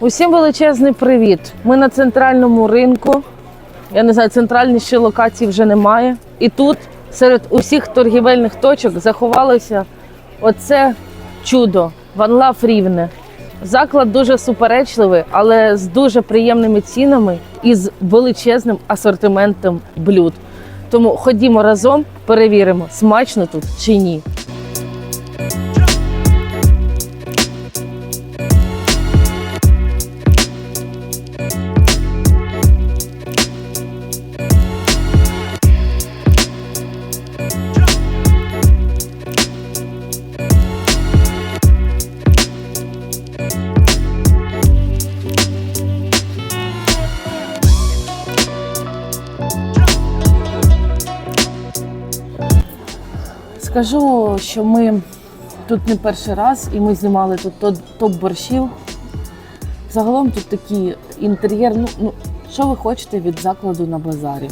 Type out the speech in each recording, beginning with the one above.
Усім величезний привіт. Ми на центральному ринку. Я не знаю, центральні ще локації вже немає. І тут серед усіх торгівельних точок заховалося оце чудо One Love Рівне. Заклад дуже суперечливий, але з дуже приємними цінами і з величезним асортиментом блюд. Тому ходімо разом, перевіримо, смачно тут чи ні. Скажу, що ми тут не перший раз, і ми знімали тут топ борщів. Загалом тут такий інтер'єр. Ну, ну, що ви хочете від закладу на базарі?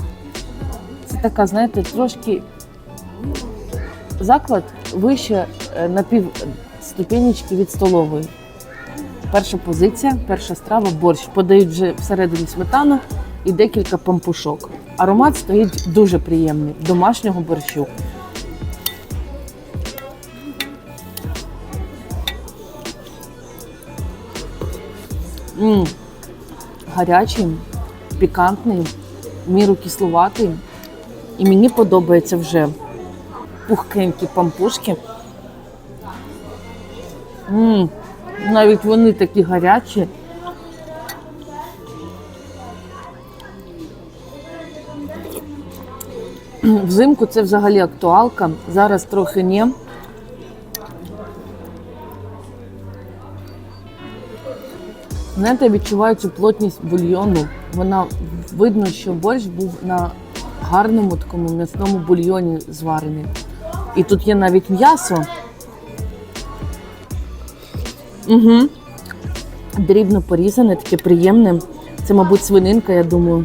Це така, знаєте, трошки заклад вище е, на пів ступенечки від столової. Перша позиція, перша страва борщ. Подають вже всередині сметану і декілька пампушок. Аромат стоїть дуже приємний домашнього борщу. М, гарячий, пікантний, міру кислуватий. І мені подобається вже пухкенькі пампушки. М, навіть вони такі гарячі. Взимку це взагалі актуалка. Зараз трохи ні. Знаєте, відчуваю цю плотність бульйону. Вона видно, що борщ був на гарному такому м'ясному бульйоні зварений. І тут є навіть м'ясо. Угу. Дрібно порізане, таке приємне. Це, мабуть, свининка, я думаю.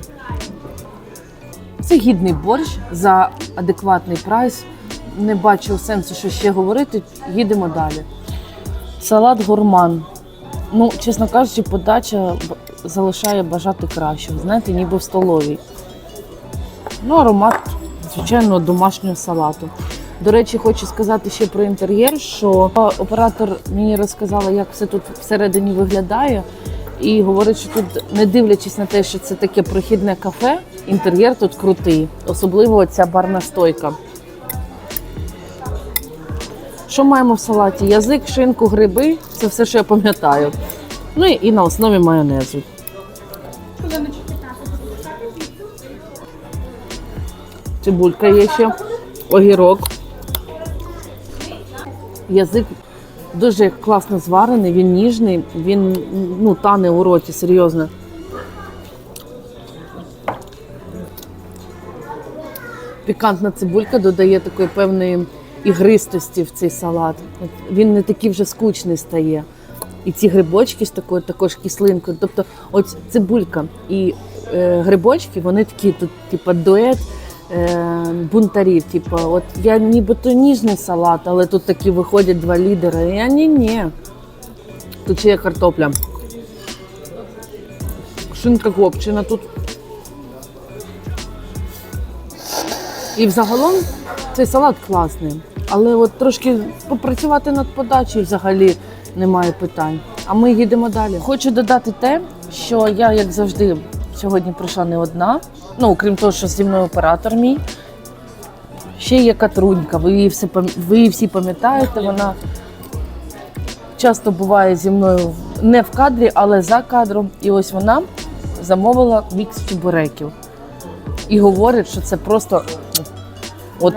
Це гідний борщ за адекватний прайс. Не бачу сенсу, що ще говорити. Їдемо далі. Салат гурман. Ну, чесно кажучи, подача залишає бажати кращого. Знаєте, ніби в столовій. Ну, аромат, звичайно, домашнього салату. До речі, хочу сказати ще про інтер'єр, що оператор мені розказала, як все тут всередині виглядає. І говорить, що тут, не дивлячись на те, що це таке прохідне кафе, інтер'єр тут крутий, особливо ця барна стойка. Що маємо в салаті? Язик, шинку, гриби це все, що я пам'ятаю. Ну і, на основі майонезу. Цибулька є ще, огірок. Язик дуже класно зварений, він ніжний, він ну, тане у роті, серйозно. Пікантна цибулька додає такої певної ігристості в цей салат. Він не такий вже скучний стає. І ці грибочки з такою також кислинкою. Тобто, от цибулька і е, грибочки, вони такі тут, типу, дует е, бунтарів. Типу, от я нібито ніжний салат, але тут такі виходять два лідери. Я ні, ні. Тут ще є картопля. Шинка копчена тут. І взагалом цей салат класний. Але от трошки попрацювати над подачею взагалі немає питань. А ми їдемо далі. Хочу додати те, що я, як завжди, сьогодні прийшла не одна. Ну, окрім того, що зі мною оператор мій. Ще є Катрунька. Ви її, все, ви її всі пам'ятаєте. Вона часто буває зі мною не в кадрі, але за кадром. І ось вона замовила мікс чебуреків. І говорить, що це просто От.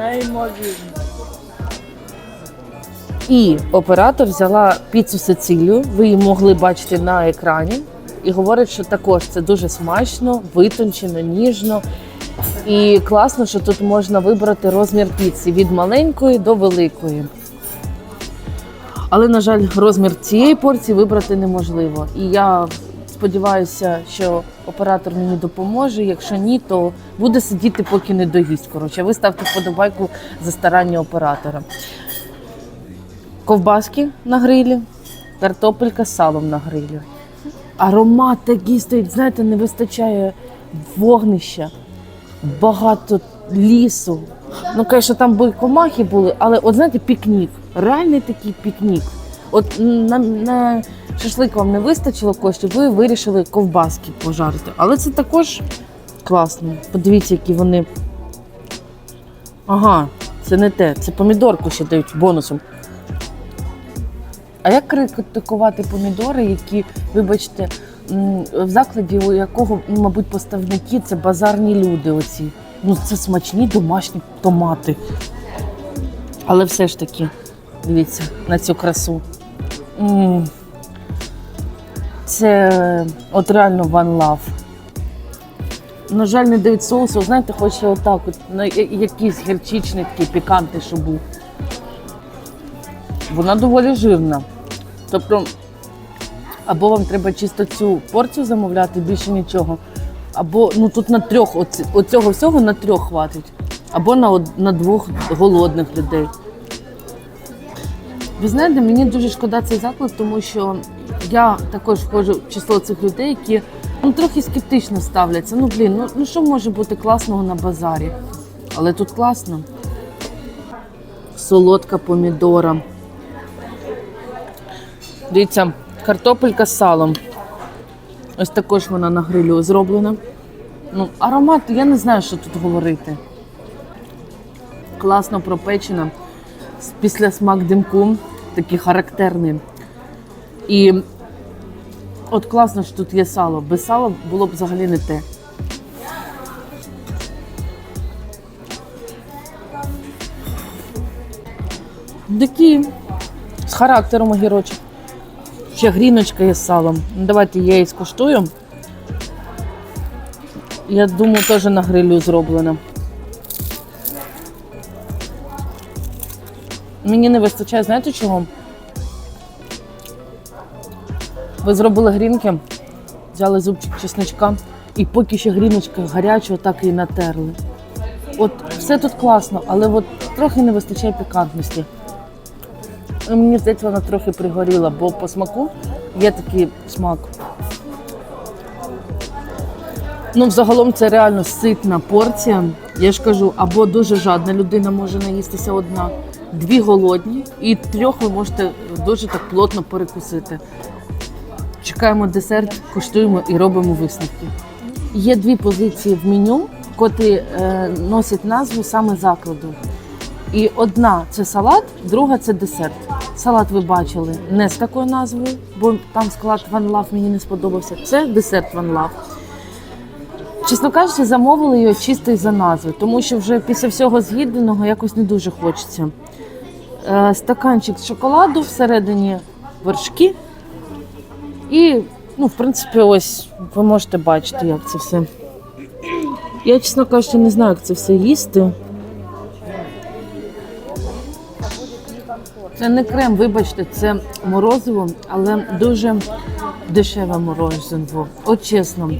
І оператор взяла піцу Сицилію, ви її могли бачити на екрані, і говорить, що також це дуже смачно, витончено, ніжно. І класно, що тут можна вибрати розмір піци від маленької до великої. Але, на жаль, розмір цієї порції вибрати неможливо. І я сподіваюся, що оператор мені допоможе. Якщо ні, то буде сидіти, поки не доїсть. Коротше, ви ставте вподобайку за старання оператора. Ковбаски на грилі, картопелька з салом на грилі. Аромат такий стоїть, знаєте, не вистачає вогнища, багато лісу. Ну, звісно, там би комахи були, але от знаєте, пікнік. Реальний такий пікнік. От на, на шашлик вам не вистачило коштів, ви вирішили ковбаски пожарити. Але це також класно. Подивіться, які вони. Ага, це не те, це помідорку ще дають бонусом. А як критикувати помідори, які, вибачте, в закладі, у якого, ну, мабуть, поставники це базарні люди оці. Ну, це смачні домашні томати. Але все ж таки, дивіться на цю красу. Це от реально one love. На жаль, не дають соусу. Знаєте, хоче отак, от, на якийсь гірчичний такий пікантний, щоб був. Вона доволі жирна. Тобто, або вам треба чисто цю порцію замовляти, більше нічого. Або ну тут на трьох, оцього всього на трьох хватить. Або на, на двох голодних людей. Ви знаєте, мені дуже шкода цей заклад, тому що я також входжу в число цих людей, які ну, трохи скептично ставляться. Ну, блін, ну, ну що може бути класного на базарі? Але тут класно. Солодка помідора. Дивіться, картопелька з салом. Ось також вона на грилю зроблена. Ну, аромат, я не знаю, що тут говорити. Класно пропечена. Після смак димку, такий характерний. І от класно, що тут є сало. Без сала було б взагалі не те. Такі з характером огірочок. Ще гріночка є з салом. Ну, Давайте я її скуштую. Я думаю, теж на грилю зроблена. Мені не вистачає, знаєте чого? Ви зробили грінки, взяли зубчик чесничка, і поки ще гріночка гаряча, так і натерли. От все тут класно, але от трохи не вистачає пікантності. Мені здається, вона трохи пригоріла, бо по смаку є такий смак. Ну, взагалом це реально ситна порція. Я ж кажу, або дуже жадна людина може наїстися одна, дві голодні, і трьох ви можете дуже так плотно перекусити. Чекаємо десерт, куштуємо і робимо висновки. Є дві позиції в меню, котрі е, носять назву саме закладу. І одна це салат, друга це десерт. Салат ви бачили не з такою назвою, бо там склад One Love мені не сподобався. Це десерт One Love. Чесно кажучи, замовили його чисто із-за назви, тому що вже після всього з'їденого якось не дуже хочеться. Е, стаканчик шоколаду, всередині вершки. І, ну, в принципі, ось ви можете бачити, як це все. Я, чесно кажучи, не знаю, як це все їсти. Це не крем, вибачте, це морозиво, але дуже дешеве морозиво. От чесно.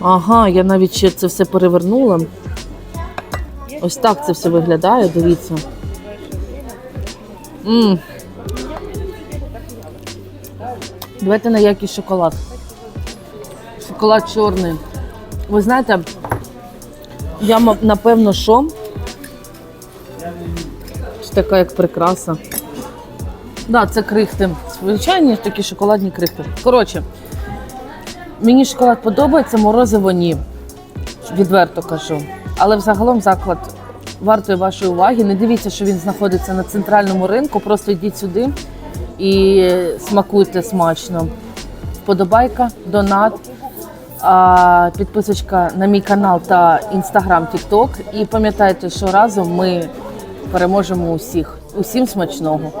Ага, я навіть ще це все перевернула. Ось так це все виглядає, дивіться. м Давайте на якийсь шоколад. Шоколад чорний. Ви знаєте, я напевно, що Ось така як прикраса. Да, це крихти. Звичайні такі шоколадні крихти. Коротше, мені шоколад подобається, морозиво ні. Відверто кажу. Але взагалом заклад вартує вашої уваги. Не дивіться, що він знаходиться на центральному ринку. Просто йдіть сюди і смакуйте смачно. Вподобайка, донат, підписочка на мій канал та інстаграм, тікток. І пам'ятайте, що разом ми переможемо усіх. Усім смачного.